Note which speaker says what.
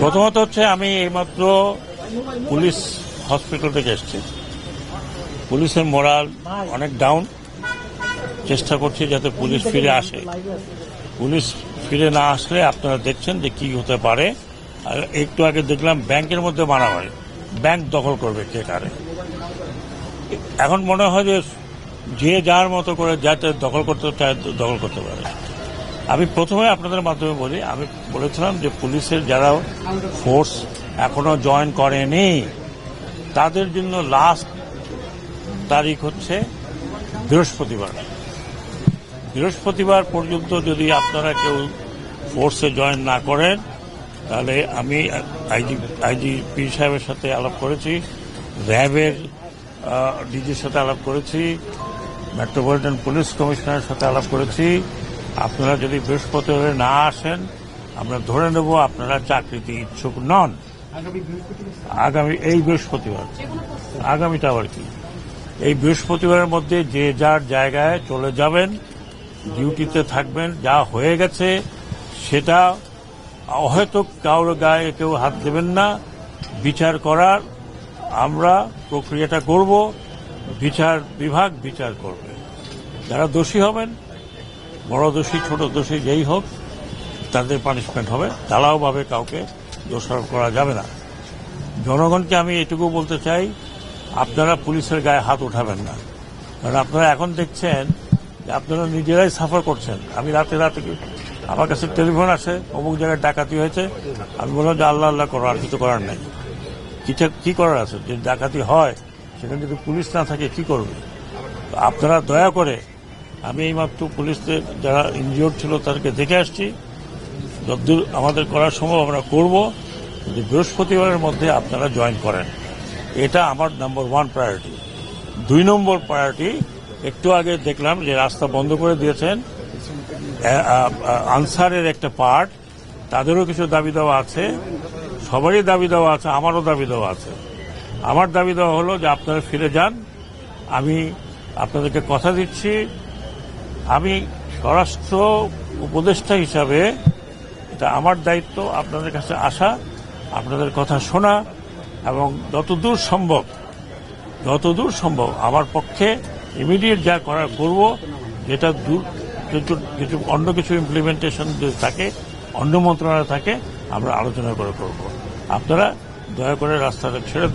Speaker 1: প্রথমত হচ্ছে আমি এইমাত্র পুলিশ হসপিটাল থেকে এসেছি। পুলিশের মোরাল অনেক ডাউন চেষ্টা করছি যাতে পুলিশ ফিরে আসে। পুলিশ ফিরে না আসলে আপনারা দেখছেন যে কি হতে পারে। আর একটু আগে দেখলাম ব্যাংকের মধ্যে মারামারি। ব্যাংক দখল করবে কে কারে। এখন মনে হয় যে যে যার মতো করে যাতে দখল করতে চায়, দখল করতে পারে। আমি প্রথমে আপনাদের মাধ্যমে বলি, আমি বলেছিলাম যে পুলিশের যারা ফোর্স এখনও জয়েন করেনি, তাদের জন্য লাস্ট তারিখ হচ্ছে বৃহস্পতিবার। বৃহস্পতিবার পর্যন্ত যদি আপনারা কেউ ফোর্সে জয়েন না করেন, তাহলে আমি আইজি আইজিপি সাহেবের সাথে আলাপ করেছি, র্যাবের ডিজির সাথে আলাপ করেছি মেট্রোপলিটন পুলিশ কমিশনারের সাথে আলাপ করেছি আপনারা যদি বৃহস্পতিবারে না আসেন আমরা ধরে নেব আপনারা চাকরিতে ইচ্ছুক নন। আগামী এই বৃহস্পতিবার। আগামীটা আবার কি? এই বৃহস্পতিবারের মধ্যে যে যার জায়গায় চলে যাবেন ডিউটিতে থাকবেন যা হয়ে গেছে সেটা হয়তো কারোর গায়ে কেউ হাত দেবেন না। বিচার করার আমরা প্রক্রিয়াটা করব বিচার বিভাগ বিচার করবে। যারা দোষী হবেন বড় দোষী, ছোট দোষী যেই হোক, তাদের পানিশমেন্ট হবে। ঢালাওভাবে কাউকে দোষারোপ করা যাবে না। জনগণকে আমি এটুকু বলতে চাই, আপনারা পুলিশের গায়ে হাত উঠাবেন না। কারণ আপনারা এখন দেখছেন আপনারা নিজেরাই সাফার করছেন। আমি রাতে রাতে আমার কাছে টেলিফোন আছে অমুক জায়গায় ডাকাতি হয়েছে। আমি বললাম যে আল্লাহ আল্লাহ করো, আর কিছু করার নেই। কি করার আছে? যে ডাকাতি হয়, সেখানে যদি পুলিশ না থাকে, কি করবে? আপনারা দয়া করে আমি এইমাত্র পুলিশদের যারা ইনজিওর ছিল তাদেরকে দেখে আসছি। যতদূর আমাদের করার সম্ভব আমরা করব, কিন্তু বৃহস্পতিবারের মধ্যে আপনারা জয়েন করেন। এটা আমার নাম্বার ওয়ান প্রায়োরিটি দুই নম্বর প্রায়োরিটি একটু আগে দেখলাম যে রাস্তা বন্ধ করে দিয়েছেন। আনসারের একটা পার্ট তাদেরও কিছু দাবি দেওয়া আছে। সবারই দাবি দেওয়া আছে, আমারও দাবি দেওয়া আছে। আমার দাবি দেওয়া হলো যে আপনারা ফিরে যান। আমি আপনাদেরকে কথা দিচ্ছি। আমি স্বরাষ্ট্র উপদেষ্টা হিসাবে এটা আমার দায়িত্ব, আপনাদের কাছে আসা, আপনাদের কথা শোনা, এবং যতদূর সম্ভব যতদূর সম্ভব আমার পক্ষে ইমিডিয়েট যা করার করব, যেটা দূর কিছু কিছু অন্য কিছু ইমপ্লিমেন্টেশন যদি থাকে, অন্য মন্ত্রণালয় থাকে, আমরা আলোচনা করে করব। আপনারা দয়া করে রাস্তাটা ছেড়ে